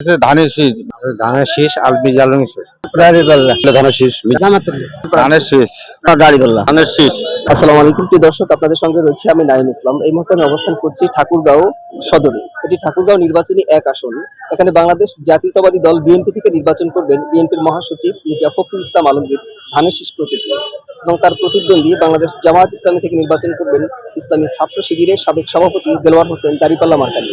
ধানের শীষ। ধানের শীষ আলবি জ্বালানি শেষ। ধানের শীষ ধানের শীষ। গাড়ি বললাম ধানের শীষ। আসসালামু আলাইকুম। প্রিয় দর্শক আপনাদের সঙ্গে রয়েছে আমি নাইম ইসলাম। এই মুহূর্তে আমি অবস্থান করছি ঠাকুরগাঁও সদরে। এটি ঠাকুরগাঁও নির্বাচনী এক আসন। এখানে বাংলাদেশ জাতীয়তাবাদী দল বিএনপি থেকে নির্বাচন করবেন বিএনপির মহাসচিব মির্জা ফখরুল ইসলাম আলমগীর। ধানের শীষ প্রতীকে। এবং তার প্রতিদ্বন্দ্বী বাংলাদেশ জামায়াত ইসলামী থেকে নির্বাচন করবেন ইসলামী ছাত্র শিবিরের সাবেক সভাপতি দেলোয়ার হোসেন দারিপাল্লা মার্কানি।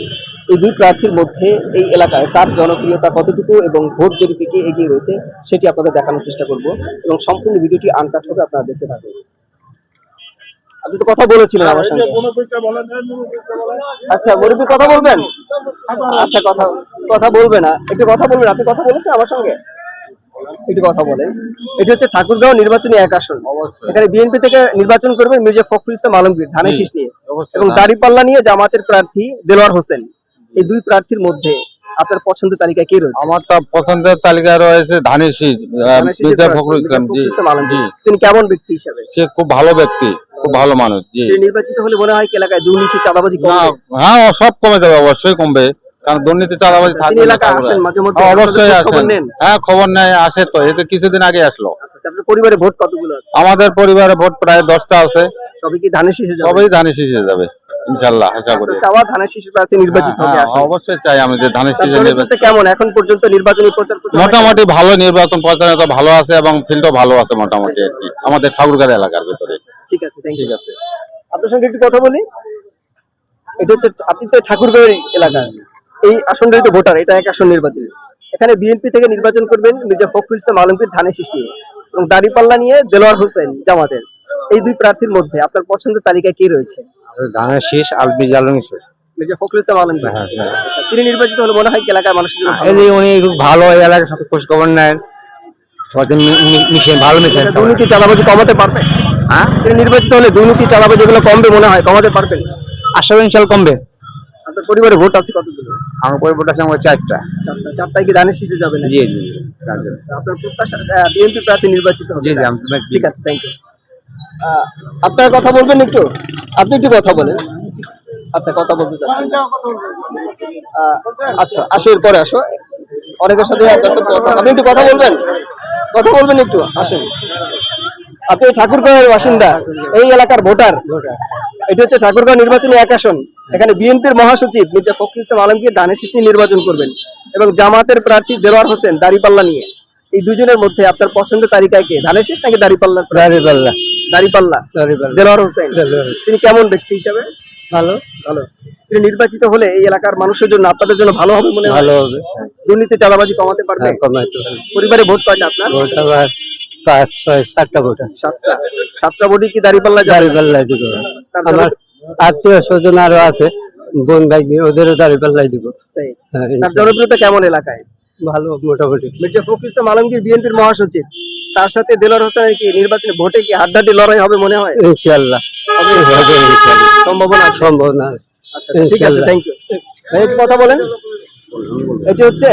এই দুই প্রার্থীর মধ্যে এই এলাকায় কার জনপ্রিয়তা কতটুকু এবং ভোট জরিপে কে এগিয়ে রয়েছে সেটি আপনাদের দেখানোর চেষ্টা করব এবং সম্পূর্ণ ভিডিওটি আনকাট হবে, আপনারা দেখতে থাকুন। আপনি তো কথা বলেছিলেন আমার সঙ্গে। আচ্ছা মুরব্বী কথা বলবেন? আচ্ছা কথা কথা বলবে না। একটু কথা বলবেন, আপনি কথা বলেছেন আমার সঙ্গে? একটু কথা বলেন এটি হচ্ছে ঠাকুরগাঁও নির্বাচনী এক আসন। এখানে বিএনপি থেকে নির্বাচন করবেন মির্জা ফখরুল ইসলাম আলমগীর ধানের শীষ নিয়ে। এবং দাড়িপাল্লা নিয়ে জামাতের প্রার্থী দেলোয়ার হোসেন। এই দুই প্রার্থীর মধ্যে আপনার পছন্দের তালিকায় কে রয়েছে? আমার তো পছন্দের তালিকায় রয়েছে ধানের শীষ মির্জা ফখরুল ইসলাম জি তিনি কেমন ব্যক্তি হিসাবে? সে খুব ভালো ব্যক্তি খুব ভালো মানুষ জি। নির্বাচিত হলে মনে হয় এলাকায় দুর্নীতি চাঁদাবাজি হ্যাঁ সব কমে যাবে অবশ্যই কমবে। কারণ দুর্নীতি চাঁদাবাজি। আসেন মাঝে মধ্যে হ্যাঁ, অবশ্যই আসেন। হ্যাঁ খবর নেয় আসে তো এটা কিছুদিন আগে আসলো। আচ্ছা আচ্ছা, পরিবারে ভোট কতগুলো আছে? আমাদের পরিবারে ভোট প্রায় দশটা আছে। সবই কি ধানের শীষে সবাই ধানের শীষে যাবে ইনশাল্লাহ আশা করি। চাওয়া ধানের শীষের প্রার্থী নির্বাচিত হ্যাঁ, হবে হ্যাঁ, অবশ্যই চাই আমি যে ধানের শীষে নির্বাচন কেমন? এখন পর্যন্ত নির্বাচনী প্রচার মোটামুটি ভালো নির্বাচন প্রচারণা ভালো আছে এবং ফিল্ডও ভালো আছে মোটামুটি আর কি আমাদের ঠাকুরগাঁও এলাকার ভিতরে। ঠিক আছে ঠিক আছে। আপনার সঙ্গে একটু কথা বলি। এটা হচ্ছে আপনি তো ঠাকুরগাঁও এলাকার। এই আসনটাই তো ভোটার এটা এক আসন নির্বাচন। এখানে বিএনপি থেকে নির্বাচন করবেন মির্জা ফখরুল ইসলাম আলমগীর ধানের শীষ নিয়ে এবং দাড়িপাল্লা নিয়ে দেলোয়ার হোসেন জামাতের। এই দুই প্রার্থীর মধ্যে আপনার পছন্দের তালিকায় কে রয়েছে? ধানের শীষ আলবি জ্বালানি মির্জা ফখরুল ইসলাম আলমগীর। হ্যাঁ, হ্যাঁ। তিনি নির্বাচিত হলে মনে হয় এলাকার মানুষের জন্য উনি ভালো এই এলাকার সাথে খোঁজ খবর নেন। মিশে ভালো মিশে হবে। দুর্নীতি চাঁদাবাজি কমাতে পারবে? হ্যাঁ? তিনি নির্বাচিত হলে দুর্নীতি চাঁদাবাজি এগুলো কমবে মনে হয়? কমাতে পারবেন? আশা ইনশাল কমবে। আপনার পরিবারে ভোট আছে কতগুলো? আমার পরিবার আছে আমার চারটা। চারটা। চারটায় কি ধানের শীষে যাবে না জি জি আপনার প্রত্যাশা বিএনপি প্রার্থী নির্বাচিত হবে। জি জি আমি ঠিক আছে থ্যাংক ইউ আপনার কথা বলবেন একটু? আপনি একটু কথা বলেন। আচ্ছা কথা বলতে চাচ্ছেন। আচ্ছা আসো এরপরে আসো। অনেকের সাথে কথা- আপনি একটু কথা বলবেন? কথা বলবেন একটু? আসেন। আপনি ঠাকুরগাঁওয়ের বাসিন্দা। এই এলাকার ভোটার। এটা হচ্ছে ঠাকুরগাঁও নির্বাচনী এক আসন। এখানে বিএনপির মহাসচিব মির্জা ফখরুল ইসলাম আলমগীর ধানের সৃষ্টি নির্বাচন করবেন এবং জামাতের প্রার্থী দেলোয়ার হোসেন দাড়িপাল্লা নিয়ে। এই দুজনের মধ্যে আপনার পছন্দের তালিকায় কে? ধানের শীষ নাকি দাঁড়িপাল্লা। দাড়িপাল্লা। দাঁড়িপাল্লা। দেলোয়ার হোসেন। তিনি কেমন ব্যক্তি হিসাবে? ভালো। ভালো। তিনি নির্বাচিত হলে এই এলাকার মানুষের জন্য আপনাদের জন্য ভালো হবে মনে হয়? ভালো হবে। দুর্নীতি চাঁদাবাজি কমাতে পারবে? হ্যাঁ, কমাইতে পারবে। পরিবারে ভোট কয়টা আপনার? ভোট আবার পাঁচ ছয় সাতটা ভোট সাতটা। সাতটা ভোটই কি দাড়িপাল্লা যাবে? দাঁড়িপাল্লাই আমার আত্মীয় স্বজন আরও আছে বোন ভাই ওদেরও দাঁড়িপাল্লাই দিব। তাই। হ্যাঁ, তার জনপ্রিয়তা কেমন এলাকায়? ভালো মোটামুটি। মির্জা ফখরুল ইসলাম আলমগীর বিএনপির মহাসচিব তার সাথে দেলোয়ার হোসেনের কি নির্বাচনে ভোটে কি হাড্ডাহাড্ডি লড়াই হবে মনে হয়? ইনশাল্লাহ। সম্ভাবনা সম্ভাবনা আচ্ছা ঠিক আছে থ্যাংক ইউ একটু কথা বলেন। এটি হচ্ছে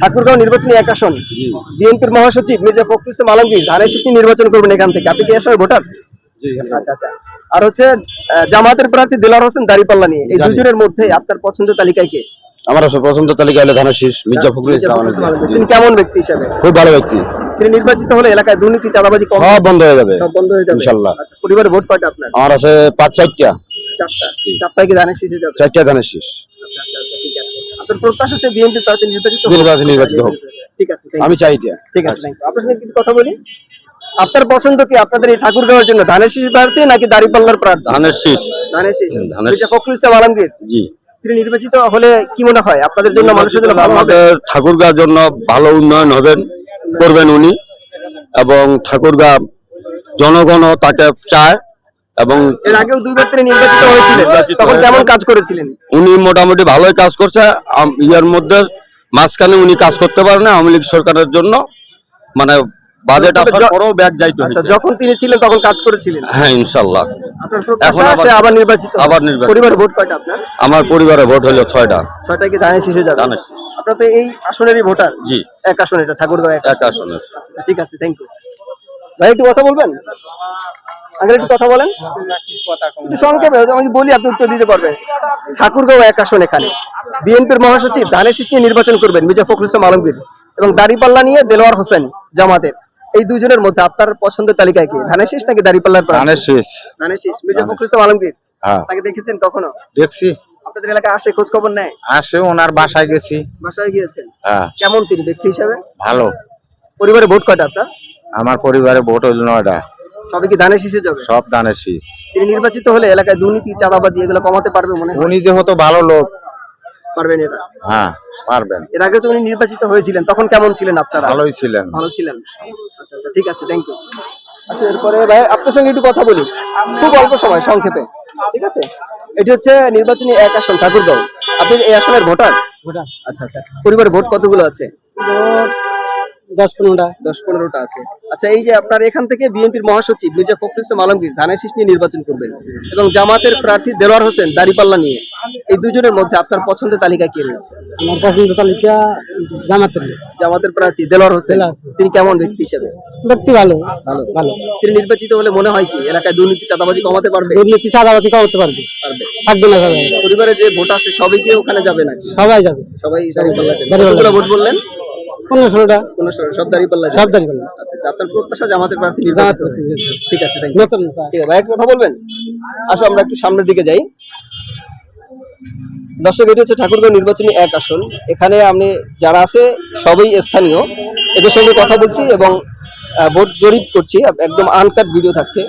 ঠাকুরগাঁও নির্বাচনী এক আসন। বিএনপির মহাসচিব মির্জা ফখরুল ইসলাম আলমগীর ধানের সৃষ্টি নির্বাচন করবেন এখান থেকে। আপনি কি এর ভোটার? আচ্ছা আচ্ছা। আর হচ্ছে জামাতের প্রার্থী দেলোয়ার হোসেন দাড়িপাল্লা নিয়ে এই দুজনের মধ্যে আপনার পছন্দের তালিকায় কে? আমার পছন্দ তালিকা হলো ধানের শীষ মির্জা ফখরুল ইসলাম। তিনি কেমন ব্যক্তি হিসাবে? খুব ভালো ব্যক্তি। তিনি নির্বাচিত হলে এলাকায় দুর্নীতি চাঁদাবাজি কম সব বন্ধ হয়ে যাবে। সব বন্ধ হয়ে যাবে। ইনশাল্লাহ। আচ্ছা, পরিবারে ভোট কয়টা আপনার? আমার আছে পাঁচ চারটা। চারটা। চারটায় কি ধানের শীষে যাবে? চারটা ধানের শীষ আচ্ছা আচ্ছা আচ্ছা ঠিক আছে। আপনার প্রত্যাশা হচ্ছে বিএনপি প্রার্থী নির্বাচিত হোক। নির্বাচিত হোক। ঠিক আছে আমি চাই ঠিক আছে। আপনার সাথে কিছু কথা বলি? আপনার পছন্দ কি আপনাদের এই ঠাকুরগাঁওয়ের জন্য? ধানের শীষ প্রার্থী নাকি দাড়িপাল্লার প্রার্থী ধানের শীষ ধানের শীষ ফখরুল ইসলাম আলমগীর জি। তিনি নির্বাচিত হলে কি মনে হয়? আপনাদের জন্য মানুষের জন্য ভালো হবে? ঠাকুরগাঁর জন্য ভালো উন্নয়ন হবেন করবেন উনি। এবং ঠাকুরগাঁ জনগণও তাকে চায় এবং এর আগেও দুইবার তিনি নির্বাচিত হয়েছিলেন। তখন কেমন কাজ করেছিলেন? উনি মোটামুটি ভালোই কাজ করছে। ইয়ার মধ্যে মাঝখানে উনি কাজ করতে পারেন আওয়ামী লীগ সরকারের জন্য। মানে বাজেট আসার পরেও ব্যাগ যাইতে আচ্ছা যখন তিনি ছিলেন তখন কাজ করেছিলেন? হ্যাঁ প্রত্যাশা এখন আবার- আবার নির্বাচিত আবার নির্বাচিত। পরিবারে ভোট কয়টা আপনার? আমার পরিবারে ভোট হলো ছয়টা। ছয়টা কি ধানের শীষে যাবে? ধানের শীষ। আপনার তো এই আসনেরই ভোটার। জি। এক আসন এটা ঠাকুরগাঁও এক আসনের। আচ্ছা, ঠিক আছে থ্যাংক ইউ ভাই একটু কথা বলবেন? আঙ্কেল একটু কথা বলেন। একটু সংক্ষেপে আমি বলি আপনি উত্তর দিতে পারবেন। ঠাকুরগাঁও এক আসন এখানে। বিএনপির মহাসচিব ধানের শীষ নিয়ে নির্বাচন করবেন মির্জা ফখরুল ইসলাম আলমগীর এবং দাড়িপাল্লা নিয়ে দেলোয়ার হোসেন জামাতের। এই দুজনের মধ্যে আপনার পছন্দের তালিকায় কি? ধানের শীষ নাকি দাড়িপাল্লার? ধানের শীষ। ধানের শীষ। মির্জা ফখরুল ইসলাম আলমগীর? হ্যাঁ। তাকে দেখেছেন কখনো? দেখছি। আপনাদের এলাকায় আসে খোঁজ খবর নেয়? আসে ওনার বাসায় গেছি। বাসায় গিয়েছেন? হ্যাঁ। কেমন তিনি ব্যক্তি হিসাবে? ভালো। পরিবারে ভোট কয়টা আপনার? আমার পরিবারে ভোট হইল নয়টা। সবই কি ধানের শীষে যাবে? সব ধানের শীষ। তিনি নির্বাচিত হলে এলাকায় দুর্নীতি চাঁদাবাজি এগুলো কমাতে পারবে মনে হয়? উনি যেহেতু ভালো লোক পারবেন এটা? হ্যাঁ পারবেন। এর আগে তো উনি নির্বাচিত হয়েছিলেন তখন কেমন ছিলেন আপনারা? ভালোই ছিলেন। ভালো ছিলেন। আচ্ছা আচ্ছা ঠিক আছে থ্যাংক ইউ আচ্ছা এরপরে ভাই আপনার সঙ্গে একটু কথা বলি। খুব অল্প সময় সংক্ষেপে। ঠিক আছে? এটি হচ্ছে নির্বাচনী এক আসন ঠাকুরগাঁও। আপনি এই আসনের ভোটার? ভোটার। আচ্ছা আচ্ছা। পরিবারে ভোট কতগুলো আছে? দশ পনেরোটা। দশ পনেরোটা আছে। আচ্ছা এই যে আপনার এখান থেকে বিএনপির মহাসচিব মির্জা ফখরুল ইসলাম আলমগীর ধানের শীষ নিয়ে নির্বাচন করবেন এবং জামাতের প্রার্থী দেলোয়ার হোসেন দাড়িপাল্লা নিয়ে। এই দুজনের মধ্যে আপনার পছন্দের তালিকা কি রয়েছে? আমার পছন্দের তালিকা জামাতের জামাতের প্রার্থী দেলোয়ার হোসেন। তিনি কেমন ব্যক্তি হিসেবে? ব্যক্তি ভালো। ভালো। ভালো। তিনি নির্বাচিত হলে মনে হয় কি এলাকায় দুর্নীতি চাঁদাবাজি কমাতে পারবে? দুর্নীতি চাঁদাবাতি কমাতে পারবে। থাকবে না চাঁদাবাজি। পরিবারে যে ভোট আছে সবাই কি ওখানে যাবে না সবাই যাবে। সবাই দেবে। ভোট বললেন? পনেরো ষোলোটা। কোন সব? সব দাঁড়িয়ে আচ্ছা আচ্ছা আপনার প্রত্যাশা জামাতের প্রার্থী জামাত ঠিক আছে নতুন ঠিক আছে ভাই কথা বলবেন? আসো আমরা একটু সামনের দিকে যাই। দর্শক এটি হচ্ছে ঠাকুরগাঁও নির্বাচনী এক আসন। এখানে আমি যারা আছে সবই স্থানীয়। এদের সঙ্গে কথা বলছি এবং ভোট জরিপ করছি। একদম আনকাট ভিডিও থাকছে।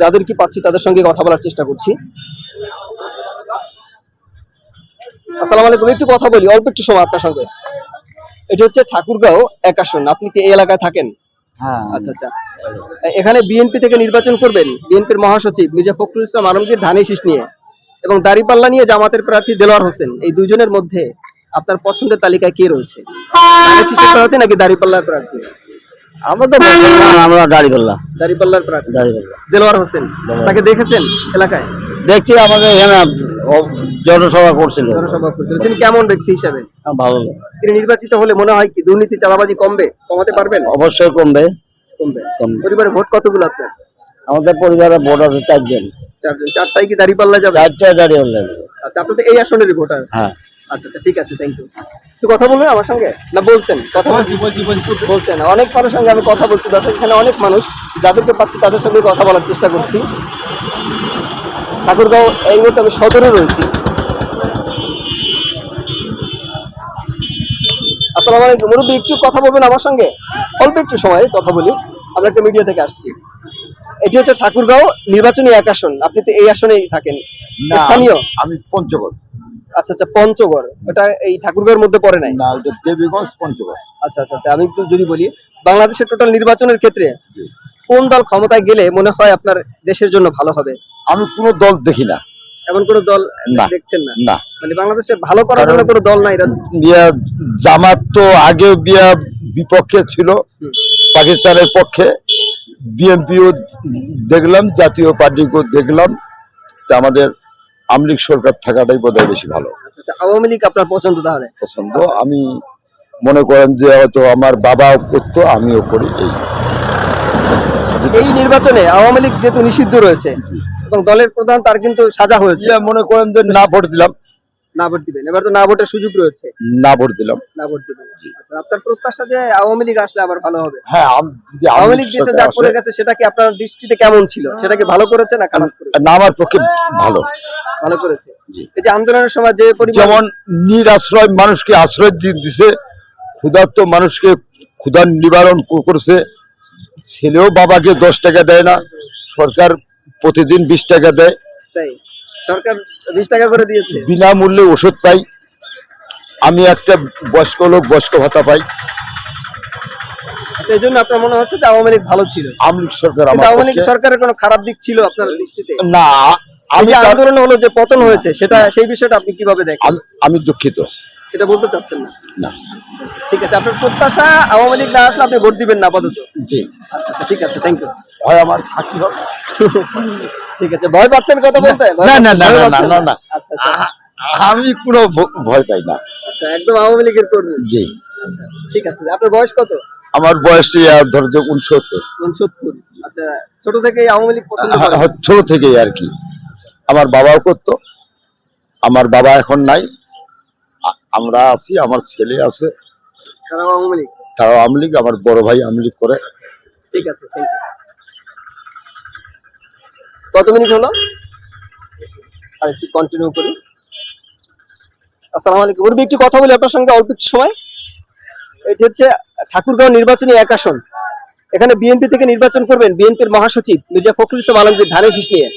যাদের কি পাচ্ছি তাদের সঙ্গে কথা বলার চেষ্টা করছি। আসসালামু আলাইকুম। একটু কথা বলি অল্প একটু সময় আপনার সঙ্গে। এটি হচ্ছে ঠাকুরগাঁও এক আসন। আপনি কি এই এলাকায় থাকেন? হ্যাঁ। আচ্ছা আচ্ছা। এখানে বিএনপি থেকে নির্বাচন করবেন। বিএনপির মহাসচিব মির্জা ফখরুল ইসলাম আলমগীর ধানের শীষ নিয়ে। এবং দাড়িপাল্লা নিয়ে জামাতের প্রার্থী দেলোয়ার হোসেন এই দুজনের মধ্যে আপনার পছন্দের তালিকায় কে রয়েছে? প্রার্থী নাকি দাড়িপাল্লার প্রার্থী? আমরা তো আমরা গাড়ি দাড়িপাল্লার প্রার্থী। গাড়ি দেলোয়ার হোসেন তাকে দেখেছেন এলাকায়? দেখছি আমাদের এখানে জনসভা করছিল। জনসভা করছিলেন। তিনি কেমন ব্যক্তি হিসাবে? ভালো। তিনি নির্বাচিত হলে মনে হয় কি দুর্নীতি চাঁদাবাজি কমবে? কমাতে পারবেন? অবশ্যই কমবে। কমবে। কমবে। পরিবারে ভোট কতগুলো আপনার? আমাদের পরিবারে ভোট আছে চারজন। চারজন। চারটাই কি দাড়িপাল্লা যাবে? চারটা গাড়ি হলে আচ্ছা আপনি তো এই আসনেরই ভোটার? হ্যাঁ। আচ্ছা আচ্ছা ঠিক আছে থ্যাংক ইউ একটু কথা বলবেন আমার সঙ্গে? না বলছেন? কথা বলছেন। অনেক মানুষের সঙ্গে আমি কথা বলছি দর্শক এখানে অনেক মানুষ যাদেরকে পাচ্ছি তাদের সঙ্গে কথা বলার চেষ্টা করছি। ঠাকুরগাঁও এই মুহূর্তে আমি সদরে রয়েছি। আসসালামু আলাইকুম। মুরব্বী একটু কথা বলবেন আমার সঙ্গে? অল্প একটু সময় কথা বলি। আমরা একটা মিডিয়া থেকে আসছি। এটি হচ্ছে ঠাকুরগাঁও নির্বাচনী এক আসন। আপনি তো এই আসনেই থাকেন। স্থানীয়? আমি পঞ্চগড়। আচ্ছা আচ্ছা পঞ্চগড়। ওটা এই ঠাকুরগাঁওর মধ্যে পড়ে নাই? না ওটা দেবীগঞ্জ পঞ্চগড়। আচ্ছা আচ্ছা আচ্ছা আমি একটু যদি বলি বাংলাদেশের টোটাল নির্বাচনের ক্ষেত্রে কোন দল ক্ষমতায় গেলে মনে হয় আপনার দেশের জন্য ভালো হবে? আমি কোনো দল দেখি না। এমন কোনো দল। দেখছেন না? না। মানে বাংলাদেশে ভালো করার জন্য কোনো দল নাই জামাত তো আগে বিয়া বিপক্ষে ছিল। পাকিস্তানের পক্ষে বিএনপিও দেখলাম জাতীয় পার্টিকেও দেখলাম। তা আমাদের আমলিক সরকার থাকাটাই বোধহয় বেশি ভালো। আচ্ছা, আওয়ামী লীগ আপনার পছন্দ তাহলে? পছন্দ। আমি মনে করেন যে হয়তো আমার বাবাও করতো আমিও করি এই। এই নির্বাচনে আওয়ামী লীগ যেহেতু নিষিদ্ধ রয়েছে এবং দলের প্রধান তার কিন্তু সাজা হয়েছে। মনে করেন যে না ভোট দিলাম। না ভোট দিবেন। এবার তো না ভোটের সুযোগ রয়েছে। না ভোট দিলাম। না ভোট দিবেন। আচ্ছা আপনার প্রত্যাশা যে আওয়ামী লীগ আসলে আবার ভালো হবে? হ্যাঁ যদি আওয়ামী লীগ দেশে যা করে গেছে সেটা কি আপনার দৃষ্টিতে কেমন ছিল? সেটা কি ভালো করেছে না খারাপ করেছে? না আমার পক্ষে ভালো। ভালো করেছে। এই যে আন্দোলনের সময় যে যেমন নিরাশ্রয় মানুষকে আশ্রয় দিছে ক্ষুধার্ত মানুষকে ক্ষুধার নিবারণ ক- করছে ছেলেও বাবাকে দশ টাকা দেয় না সরকার প্রতিদিন বিশ টাকা দেয়। তাই? সরকার বিশ টাকা করে দিয়েছে। বিনামূল্যে ওষুধ পাই। আমি একটা বয়স্ক লোক বয়স্ক ভাতা পাই। আচ্ছা এই জন্য আপনার মনে হচ্ছে যে আওয়ামী লীগ ভালো ছিল? আমলিক সরকার কিন্তু আমার আওয়ামী লীগ সরকারের কোনো খারাপ দিক ছিল আপনার দৃষ্টিতে? না আমি আন্দোলন হলো যে পতন হয়েছে সেটা সেই বিষয়টা আপনি কীভাবে দেখেন? আমি দুঃখিত। সেটা বলতে চাচ্ছেন না? না। ঠিক আছে আপনার প্রত্যাশা আওয়ামী লীগ না আসলে আপনি ভোট দিবেন না আপাতত? জি। আচ্ছা আচ্ছা ঠিক আছে থ্যাংক ইউ হয় আমার থাকি হবে ঠিক আছে ভয় পাচ্ছেন কথা বলতে? না, না, না, না, না, না। আচ্ছা আচ্ছা। আমি কোনো ভয় পাই না। আচ্ছা একদম আওয়ামী লীগের কর্মী? জি। আচ্ছা ঠিক আছে আপনার বয়স কত? আমার বয়স ধরো যে উনসত্তর। উনসত্তর। আচ্ছা ছোট থেকে আওয়ামী লীগ পছন্দ ছোট থেকেই আর কি। আমার বাবাও করতো। আমার বাবা এখন নাই। আমরা আছি আমার ছেলে আছে। তারাও আওয়ামী লীগ? তারাও আওয়ামী লীগ আমার বড় ভাই আওয়ামী লীগ করে। ঠিক আছে কত মিনিট হলো? আর একটু কন্টিনিউ করি। আসসালামু আলাইকুম। মুরবি একটু কথা বলি আপনার সঙ্গে অল্প একটু সময়। এটি হচ্ছে ঠাকুরগাঁও নির্বাচনী এক আসন। এখানে বিএনপি থেকে নির্বাচন করবেন বিএনপির মহাসচিব মির্জা ফখরুল ইসলাম আলমগীর ধানের শীষ নিয়ে।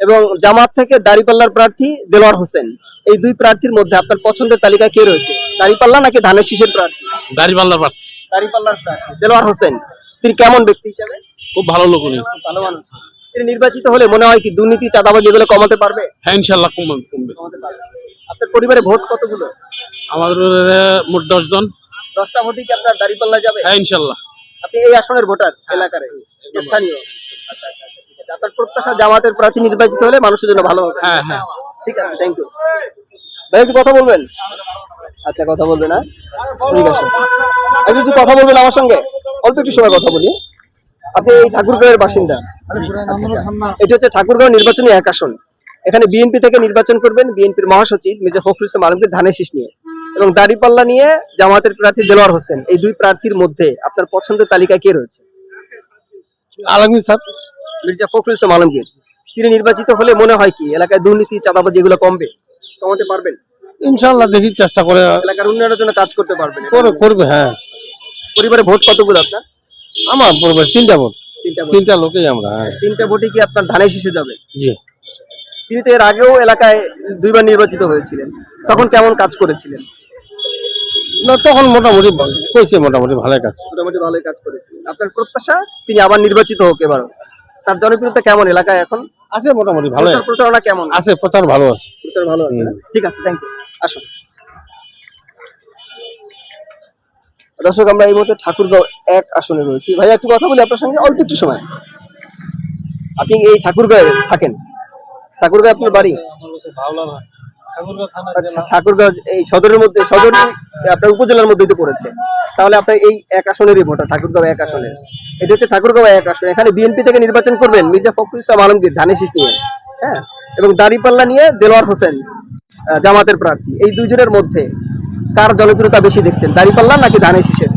এবং জামাত থেকে দাঁড়িপাল্লার প্রার্থী দেলোয়ার হোসেন। এই দুই প্রার্থীর মধ্যে আপনার পছন্দের তালিকা কে রয়েছে? দাঁড়িপাল্লা নাকি ধানের শীষের প্রার্থী? দাড়িপাল্লা প্রার্থী। দাঁড়িপাল্লার প্রার্থী। দেলোয়ার হোসেন তিনি কেমন ব্যক্তি হিসাবে? খুব ভালো লোক উনি। ভালো মানুষ। তিনি নির্বাচিত হলে মনে হয় কি দুর্নীতি চাঁদাবাজি এগুলো কমাতে পারবে? হ্যাঁ ইনশাল্লাহ কমবে কমবে। কমাতে পারবে। আপনার পরিবারে ভোট কতগুলো? আমাদের মোট দশ জন দশটা ভোটই কি আপনার দাঁড়িপাল্লা যাবে? হ্যাঁ ইনশাল্লাহ। আপনি এই আসনের ভোটার এলাকার? স্থানীয়? আচ্ছা আচ্ছা আচ্ছা, আপনার প্রত্যাশা জামাতের প্রার্থী নির্বাচিত হলে মানুষের জন্য ভালো হবে। হ্যাঁ হ্যাঁ। ঠিক আছে থ্যাংক ইউ ভাই একটু কথা বলবেন? আচ্ছা কথা বলবেন না? ঠিক আছে। একটু একটু কথা বলবেন আমার সঙ্গে? অল্প একটু সময় কথা বলি। আপনি এই ঠাকুরগাঁওয়ের বাসিন্দা। আচ্ছা, আচ্ছা। এটা হচ্ছে ঠাকুরগাঁও নির্বাচনী এক আসন। এখানে বিএনপি থেকে নির্বাচন করবেন। বিএনপির মহাসচিব মির্জা ফখরুল ইসলাম আলমগীর ধানের শীষ নিয়ে। এবং দাড়িপাল্লা নিয়ে জামাতের প্রার্থী দেলোয়ার হোসেন। এই দুই প্রার্থীর মধ্যে আপনার পছন্দের তালিকায় কে রয়েছে? আলমগীর স্যার। মির্জা ফখরুল ইসলাম আলমগীর তিনি নির্বাচিত হলে মনে হয় কি এলাকায় দুর্নীতি চাঁদাবাজি এগুলো কমবে? কমাতে পারবেন? ইনশাল্লাহ দেখি চেষ্টা করে এলাকার উন্নয়নের জন্য কাজ করতে পারবেন। করবে হ্যাঁ। পরিবারে ভোট কতগুলো আপনার? আমার পরিবার তিনটা ভোট। তিনটা লোকেই আমরা হ্যাঁ। তিনটা ভোটে কি আপনার ধানের শিশু যাবে? জি। তিনি তো এর আগেও এলাকায় দুইবার নির্বাচিত হয়েছিলেন। তখন কেমন কাজ করেছিলেন? না তখন মোটামুটি কইছে মোটামুটি ভালোই কাজ মোটামুটি ভালোই কাজ করেছিলেন। আপনার প্রত্যাশা? তিনি আবার নির্বাচিত হোক এবারও। তার জনপ্রিয়তা কেমন এলাকায় এখন? আছে মোটামুটি ভালো প্রচার প্রচারণা কেমন? আছে প্রচার ভালো আছে। প্রচার ভালো আছে ঠিক আছে থ্যাংক ইউ আসুন দর্শক আমরা এই মুহূর্তে ঠাকুরগাঁও এক আসনে রয়েছি। ভাই একটু কথা বলি আপনার সঙ্গে অল্প একটু সময়। আপনি এই ঠাকুরগাঁয়ে থাকেন। ঠাকুরগাঁও আপনার বাড়ি। ঠাকুরগাঁও এই সদরের মধ্যে সদর আপনার উপজেলার মধ্যেই তো পড়েছে। তাহলে আপনার এই এক আসনেরই ভোটার ঠাকুরগাঁও এক আসনের। এটা হচ্ছে ঠাকুরগাঁও এক আসন। এখানে বিএনপি থেকে নির্বাচন করবেন মির্জা ফখরুল ইসলাম আলমগীর ধানের শীষ নিয়ে। হ্যাঁ? এবং দাড়িপাল্লা নিয়ে দেলোয়ার হোসেন জামাতের প্রার্থী। এই দুইজনের মধ্যে কার জনপ্রিয়তা বেশি দেখছেন দাড়িপাল্লা নাকি ধানের শীষের?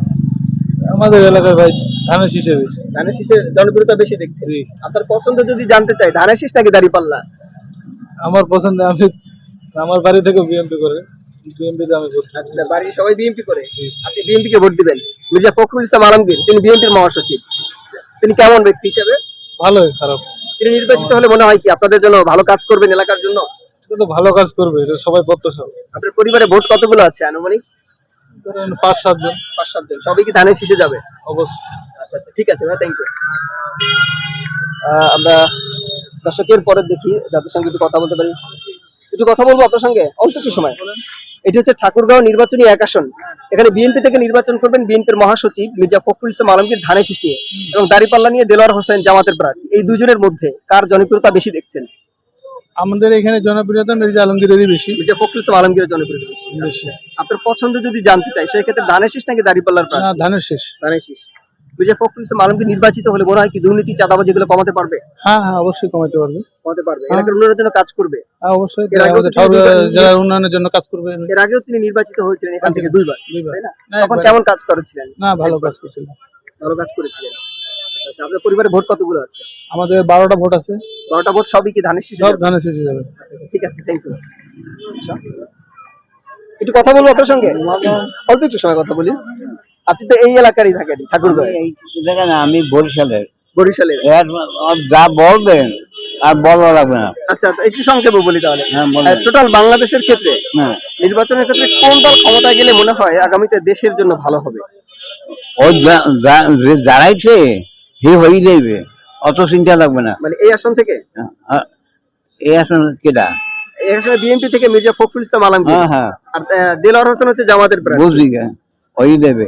আমাদের এলাকার ভাই ধানের শীষে বেশি। ধানের শীষের জনপ্রিয়তা বেশি দেখছেন। আপনার পছন্দ যদি জানতে চাই ধানের শীষ নাকি দাড়িপাল্লা? আমার পছন্দ আমি আমার বাড়ি থেকে বিএমপি করে। বিএমপিতে আমি ভোট আচ্ছা বাড়ির সবাই বিএনপি করে? আপনি বিএনপি কে ভোট দিবেন? মির্জা ফখরুল ইসলাম আলমগীর তিনি বিএনপির মহাসচিব। তিনি কেমন ব্যক্তি হিসেবে? ভালোই খারাপ। তিনি নির্বাচিত হলে মনে হয় কি আপনাদের জন্য ভালো কাজ করবেন এলাকার জন্য? তো ভালো কাজ করবে এটা সবাই প্রত্যাশা। আপনার পরিবারে ভোট কতগুলো আছে আনুমানিক? ধরেন পাঁচ সাতজন পাঁচ সাতজন সবই কি ধানের শীষে যাবে? অবশ্যই। আচ্ছা আচ্ছা ঠিক আছে ভাই থ্যাংক ইউ আমরা দর্শকের পরে দেখি যাদের সঙ্গে একটু কথা বলতে পারি। একটু কথা বলব আপনার সঙ্গে? অল্প একটু সময়। এটি হচ্ছে ঠাকুরগাঁও নির্বাচনী এক আসন। এখানে বিএনপি থেকে নির্বাচন করবেন বিএনপির মহাসচিব মির্জা ফখরুল ইসলাম আলমগীর ধানের শীষ নিয়ে এবং দাড়িপাল্লা নিয়ে দেলোয়ার হোসেন জামাতের প্রার্থী এই দুজনের মধ্যে কার জনপ্রিয়তা বেশি দেখছেন? আমাদের এখানে জনপ্রিয়তা মির্জা আলমগীরেরই বেশি। মির্জা ফখরুল ইসলাম আলমগীরের জনপ্রিয়তা বেশি। আপনার পছন্দ যদি জানতে চাই সেক্ষেত্রে ধানের শীষ নাকি দাড়িপাল্লার ধানের শেষ। ধানের শীষ। মির্জা ফখরুল ইসলাম আলমগীর নির্বাচিত হলে মনে হয় কি দুর্নীতি চাঁদাবাজি এগুলো কমাতে পারবে? হ্যাঁ হ্যাঁ অবশ্যই কমাইতে পারবে। কমাতে পারবে। এলাকার উন্নয়নের জন্য কাজ করবে। হ্যাঁ অবশ্যই। জেলার উন্নয়নের জন্য কাজ করবে। এর আগেও তিনি নির্বাচিত হয়েছিলেন এখান থেকে দুইবার দুইবার। তখন কেমন কাজ করেছিলেন? না ভালো কাজ করছিল ভালো কাজ করেছিলেন। আচ্ছা, আচ্ছা, আপনার পরিবারে ভোট কতগুলো আছে? আমাদের বারোটা ভোট আছে। বারোটা ভোট সবই কি ধানের শীষে সব যাবে? ধানের শেষে যাবে। ঠিক আছে থ্যাংক ইউ একটু কথা বলব আপনার সঙ্গে? অল্প একটু সময় কথা বলি। আপনি তো এই এলাকারই থাকেন ঠাকুরগাঁও এই দেখেন আমি বরিশালের। বরিশালের? এর যা বলবেন আর বলা লাগবে না। আচ্ছা একটু সংক্ষেপে বলি তাহলে। হ্যাঁ টোটাল বাংলাদেশের ক্ষেত্রে হ্যাঁ। নির্বাচনের ক্ষেত্রে কোন দল ক্ষমতায় গেলে মনে হয় আগামীতে দেশের জন্য ভালো হবে? ও হে হয়ে যাইবে অত চিন্তা লাগবে না। মানে এই আসন থেকে? এই আসলে কেটা এই আসনে বিএনপি থেকে মির্জা ফখরুল ইসলাম আলমগীর। হ্যাঁ হ্যাঁ। আর দেলোয়ার হোসেন হচ্ছে জামাতের প্রার্থী। বুঝলি দেবে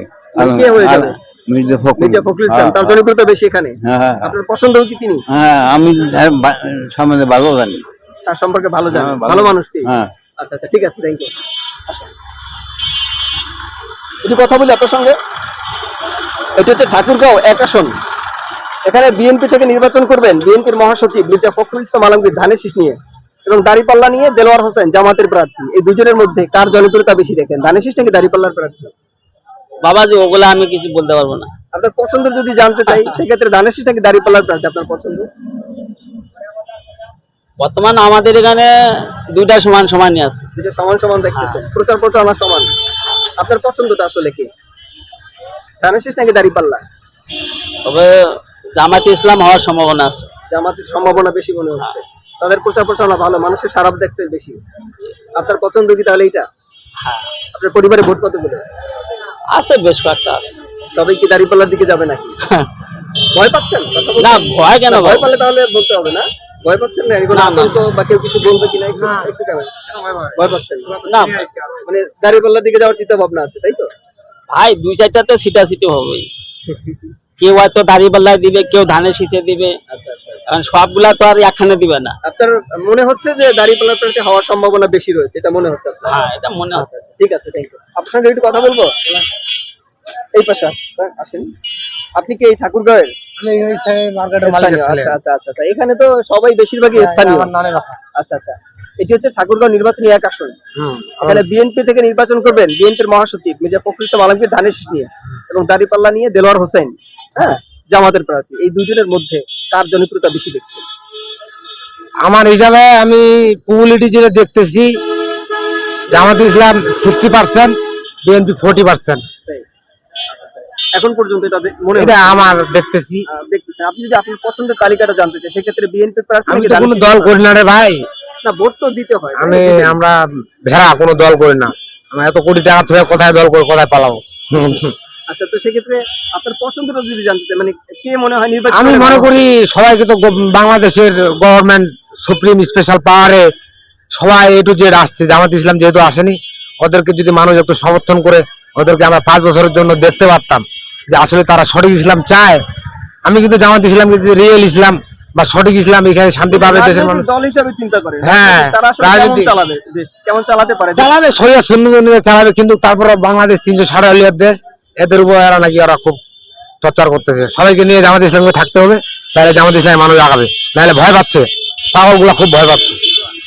কে হয়ে যাবে? মির্জা ফখরুল। মির্জা ফখরুল ইসলাম তার জনপ্রিয়তা বেশি এখানে। হ্যাঁ হ্যাঁ। আপনার পছন্দ কি তিনি? হ্যাঁ আমি সম্বন্ধে ভালো জানি। তার সম্পর্কে ভালো জানেন ভালো। ভালো মানুষ তিনি। আচ্ছা আচ্ছা ঠিক আছে থ্যাংক ইউ একটু কথা বলি আপনার সঙ্গে। এটা হচ্ছে ঠাকুরগাঁও এক আসন। এখানে বিএনপি থেকে নির্বাচন করবেন বিএনপির মহাসচিব মির্জা ফখরুল ইসলাম আলমগীর ধানের শীষ নিয়ে এবং দাড়িপাল্লা নিয়ে দেলোয়ার হোসেন জামাতের প্রার্থী। এই দুজনের মধ্যে কার জনপ্রিয়তা বেশি দেখেন? ধানের শীষ নাকি দাড়িপাল্লার প্রার্থী? বাবাজি ওগুলা আমি কিছু বলতে পারব না। আপনার পছন্দ যদি জানতে চাই সেক্ষেত্রে ধানের শীষ নাকি দাড়িপাল্লার প্রার্থী আপনার পছন্দ? বর্তমান আমাদের এখানে দুইটা সমান সমানই আছে। দুটো সমান সমান দেখতেছেন। প্রচার প্রচারণা সমান। আপনার পছন্দটা আসলে কি? শীষ নাকি দাড়িপাল্লা তবে জামাতে ইসলাম হওয়ার সম্ভাবনা আছে। জামাতের সম্ভাবনা বেশি মনে হচ্ছে। তাদের প্রচার প্রচারণা ভালো মানুষের সারাপ দেখছে বেশি। আপনার পছন্দ কি তাহলে এইটা? হ্যাঁ। আপনার পরিবারে ভোট কতগুলো? আছে বেশ কয়েকটা আছে। সবাই কি দাঁড়িপাল্লার দিকে যাবে নাকি? ভয় পাচ্ছেন? না ভয় কেন ভয় পালে তাহলে বলতে হবে না। ভয় পাচ্ছেন না। আতঙ্ক বা কেউ কিছু বলবে কিনা একটু একটু ভয় পাচ্ছেন? না। মানে দাঁড়িপাল্লার দিকে যাওয়ার চিন্তা ভাবনা আছে তাই তো? ভাই দুই চারটা তো সিটা সিটি হবেই। কেউ হয়তো দাঁড়িপাল্লায় দিবে কেউ ধানের শীষে দিবে। আচ্ছা আচ্ছা। কারণ সবগুলা তো আর একখানে দিবে না। আপনার মনে হচ্ছে যে দাঁড়িপাল্লার প্রার্থী হওয়ার সম্ভাবনা বেশি রয়েছে? এটা মনে হচ্ছে হ্যাঁ এটা মনে আচ্ছা হচ্ছে। আচ্ছা ঠিক আছে থ্যাংক ইউ আপনার সঙ্গে একটু কথা বলব? এই পাশে আসেন। আপনি কি এই স্থানীয়? ছিলেন আচ্ছা আচ্ছা আচ্ছা আচ্ছা। এখানে তো সবাই বেশিরভাগই স্থানীয়। আমার নানের বাসা আচ্ছা আচ্ছা। এটি হচ্ছে ঠাকুরগাঁও নির্বাচনী এক আসন। এখানে বিএনপি থেকে নির্বাচন করবেন। বিএনপির মহাসচিব মির্জা ফখরুল ইসলাম আলমগীর ধানের নিয়ে এবং দাড়িপাল্লা নিয়ে দেলোয়ার হোসেন হ্যাঁ জামাতের প্রার্থী। এই দুজনের মধ্যে কার জনপ্রিয়তা বেশি দেখছে আমার হিসাবে আমি পুবলিটি যেটা দেখতেছি Jamaat Islam sixty percent BNP forty percent এখন পর্যন্ত এটা মনে এটা আমার দেখতেছি। আহ, দেখতেছেন। আপনি যদি আপনার পছন্দের তালিকাটা জানতে চান সেক্ষেত্রে বিএনপি প্রার্থী আমি তো কোনো দল করি না রে ভাই। না ভোট তো দিতে হয় আমি আমরা ভেড়া কোনো দল করি না। আমরা এত কোটি টাকা থেকে কোথায় দল করে কোথায় পালাবো? আচ্ছা তো সেক্ষেত্রে আপনার পছন্দটা যদি জানতে মানে কে মনে হয় নির্বাচন আমি মনে করি সবাইকে তো বাংলাদেশের গভর্নমেন্ট সুপ্রিম স্পেশাল পাওয়ারে সবাই এ টু জেড আসছে। জামাত ইসলাম যেহেতু আসেনি ওদেরকে যদি মানুষ একটু সমর্থন করে ওদেরকে আমরা পাঁচ বছরের জন্য দেখতে পারতাম যে আসলে তারা সঠিক ইসলাম চায়। আমি কিন্তু জামাত ইসলামকে যে রিয়েল ইসলাম বা সঠিক ইসলাম এখানে শান্তি পাবে দেশের মানুষ দল হিসাবে চিন্তা করেন। হ্যাঁ, রাজনীতি- চালাবে? দেশ কেমন চালাতে পারে? চালাবে সরিয়া শূন্য চালাবে কিন্তু তারপর বাংলাদেশ তিনশো আলিয়ার দেশ। এদের উপর এরা নাকি ওরা খুব টর্চার করতেছে। সবাইকে নিয়ে জামাত ইসলামকে থাকতে হবে তাহলে জামাত ইসলামের মানুষ আগাবে। নাহলে ভয় পাচ্ছে। পাগলগুলা খুব ভয় পাচ্ছে।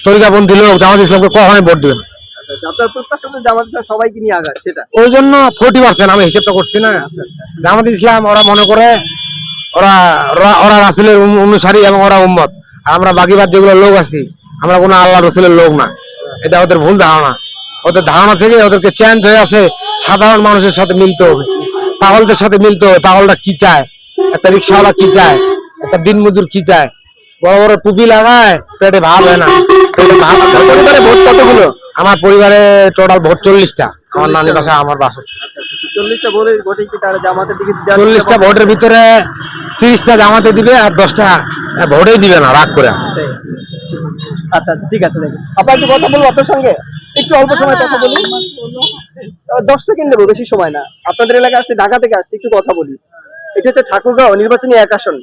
তরিকাপন্থী লোক জামাত ইসলামকে কখনোই ভোট দিবে না। আচ্ছা, আচ্ছা, আপনার প্রত্যাশা তো জামাত ইসলাম সবাইকে নিয়ে আগায় সেটা? ওই জন্য ফোর্টি পার্সেন্ট আমি হিসেবটা করছি না। আচ্ছা জামাত ইসলাম ওরা মনে করে ওরা ওরা- রাসুলের অনুসারী এবং ওরা উম্মত। আর আমরা বাকিবার যেগুলো লোক আছি আমরা কোনো আল্লাহ রসুলের লোক না। এটা ওদের ভুল ধারণা। ওদের ধারণা থেকে ওদেরকে চেঞ্জ হয়ে আছে সাধারণ মানুষের সাথে মিলতে হবে। পাগলদের সাথে মিলতে হবে পাগলটা কি চায়? একটা রিক্সাওয়ালা কি চায়? একটা দিনমজুর কি চায়? বড় বড় টুপি লাগায় পেটে ভাব হয় না। পেটে ভাব পরিবারে ভোট কতগুলো? আমার পরিবারে টোটাল ভোট চল্লিশটা। আমার নানি বাসা আমার বাসা। চল্লিশটা ভোটের ভিতরে তিরিশটা জামাতে দিবে আর দশটা ভোটেই দিবে না রাগ করে। আচ্ছা আচ্ছা ঠিক আছে দেখুন আপনার একটু কথা বলব আপনার সঙ্গে? একটু অল্প সময় কথা বলি। দশ সেকেন্ড নেব বেশি সময় না। আপনাদের এলাকায় আসছে ঢাকা থেকে আসছে একটু কথা বলি। এটা হচ্ছে ঠাকুরগাঁও নির্বাচনী এক আসন।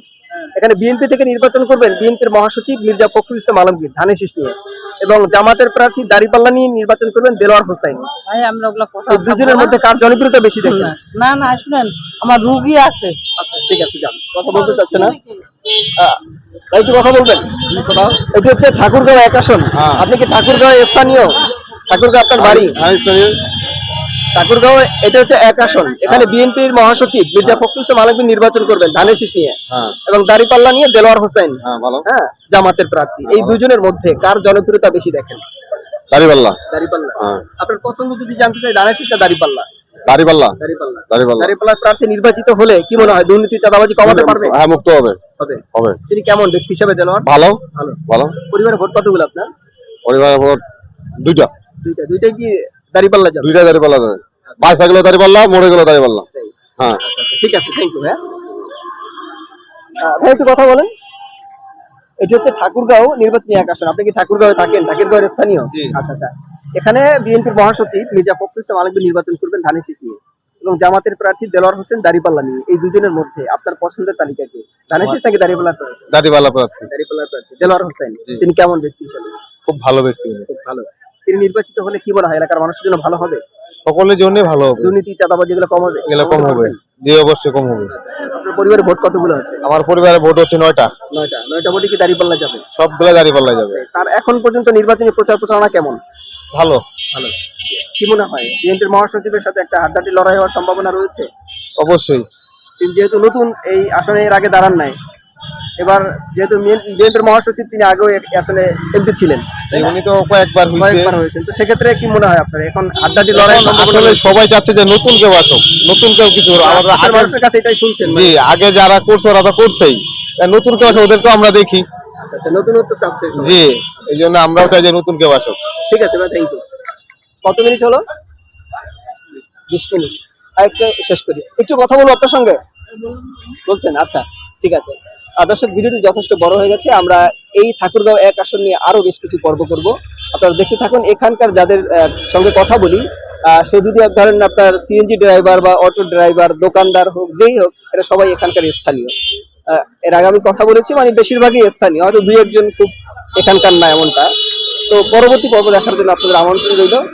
এখানে বিএনপি থেকে নির্বাচন করবেন বিএনপির মহাসচিব মির্জা ফখরুল ইসলাম আলমগীর ধানের শীষ নিয়ে। এবং জামাতের প্রার্থী দাড়িপাল্লা নিয়ে নির্বাচন করবেন দেলোয়ার হোসাইন ভাই আমরা ওগুলা কথা এই দুজনের মধ্যে কার জনপ্রিয়তা বেশি দেখেন? না না শুনেন আমার রুগী আছে। আচ্ছা ঠিক আছে যান। কথা বলতে চাচ্ছে না? একটু কথা বলবেন? এটা হচ্ছে ঠাকুরগাঁও এক আসন। আপনি কি ঠাকুরগাঁও স্থানীয়? ঠাকুরগাঁও আপনার বাড়ি? ঠাকুরগাঁও এটা হচ্ছে এক আসন। এখানে বিএনপির মহাসচিব মির্জা ফখরুল ইসলাম আলমগীর নির্বাচন করবেন ধানের শীষ নিয়ে। এবং দাড়িপাল্লা নিয়ে দেলোয়ার হোসেন হ্যাঁ জামাতের প্রার্থী। এই দুজনের মধ্যে কার জনপ্রিয়তা বেশি দেখেন? দাড়িপাল্লা। দাড়িপাল্লা। হ্যাঁ। আপনার পছন্দ যদি জানতে চাই ধানের শীষটা দাড়িপাল্লা? দাড়িপাল্লা। দাড়িপাল্লা। দাড়িপাল্লা। প্রার্থী নির্বাচিত হলে কি মনে হয় দুর্নীতি চাঁদাবাজি কমাতে পারবে? হ্যাঁ মুক্ত হবে। তিনি কেমন ব্যক্তি হিসেবে দেলোয়ার? ভালো। ভালো। ভালো। পরিবারে ভোট কতগুলো আপনার? পরিবারের ভোট দুইটা। দুইটা কি দাড়িপাল্লা যাবে? দুইটা দাড়িপাল্লা দেবে বাইসা গেলো দাড়িপাল্লা মরে গেলো দাড়িপাল্লা। হ্যাঁ। আচ্ছা, আচ্ছা, ঠিক আছে থ্যাংক ইউ ভাই একটু কথা বলেন। এটি হচ্ছে ঠাকুরগাঁও নির্বাচনী এক আসন আপনি কি ঠাকুরগাঁও থাকেন? ঠাকুরগাঁওয়ের স্থানীয়? আচ্ছা আচ্ছা। এখানে বিএনপির মহাসচিব মির্জা ফখরুল ইসলাম আলমগীর নির্বাচন করবেন ধানের শীষ নিয়ে এবং জামাতের প্রার্থী দেলোয়ার হোসেন দাড়িপাল্লা নিয়ে। এই দুজনের মধ্যে আপনার পছন্দের তালিকা কি? ধানের শীষ নাকি দাড়িপাল্লা প্রার্থী। দাড়িপাল্লার প্রার্থী। দেলোয়ার হোসেন তিনি কেমন ব্যক্তি হিসেবে? খুব ভালো ব্যক্তি খুব ভালো। তিনি নির্বাচিত হলে কি মনে হয়? এলাকার মানুষের জন্য ভালো হবে? সকলের জন্য ভালো হবে। দুর্নীতি চাঁদাবাজি এগুলো কম হবে? এগুলো কম হবে। জি অবশ্যই কম হবে। আপনার পরিবারে ভোট কতগুলো আছে? আমার পরিবারের ভোট হচ্ছে নয়টা। নয়টা। নয়টা ভোটই কি দাঁড়িপাল্লা যাবে? সবগুলো দাঁড়িয়ে পাল্লা যাবে। তার এখন পর্যন্ত নির্বাচনী প্রচার প্রচারণা কেমন? ভালো। ভালো। কি মনে হয়? বিএনপির মহাসচিবের সাথে একটা হাড্ডাটি লড়াই হওয়ার সম্ভাবনা রয়েছে? অবশ্যই। তিনি যেহেতু নতুন এই আসনে এর আগে দাঁড়ান নাই। এবার যেহেতু বিএনপির মহাসচিব তিনি আগেও আসনে এমপি ছিলেন। উনি তো কয়েকবার কয়েকবার হয়েছেন। তো সেক্ষেত্রে কি মনে হয় আপনার? এখন লড়াই আসলে সবাই চাচ্ছে যে নতুন কেউ আসুক নতুন কেউ কিছু আমরা মানুষের কাছে এটাই শুনছেন জি আগে যারা করছে ওরা তো করছেই। নতুন কেউ আসে আমরা দেখি। আচ্ছা, আচ্ছা, নতুনত্ব চাচ্ছে জি এই জন্য আমরাও চাই যে নতুন কেউ আসুক। ঠিক আছে ভাই থ্যাংক ইউ কত মিনিট হলো? বিশ মিনিট। আর শেষ করি। একটু কথা বলব আপনার সঙ্গে? বলছেন আচ্ছা ঠিক আছে। দর্শক, ভিডিওটি যথেষ্ট বড় হয়ে গেছে। আমরা এই ঠাকুরগাঁও এক আসন নিয়ে আরও বেশ কিছু পর্ব করব। আপনারা দেখতে থাকুন, এখানকার যাদের সঙ্গে কথা বলি সে যদি ধরেন আপনার সিএনজি ড্রাইভার বা অটো ড্রাইভার দোকানদার হোক, যেই হোক, এরা সবাই এখানকার স্থানীয়। এর আগে আমি কথা বলেছি মানে বেশিরভাগই স্থানীয়, হয়তো দুই একজন খুব এখানকার না এমনটা। তো পরবর্তী পর্ব দেখার জন্য আপনাদের আমন্ত্রণ রইল।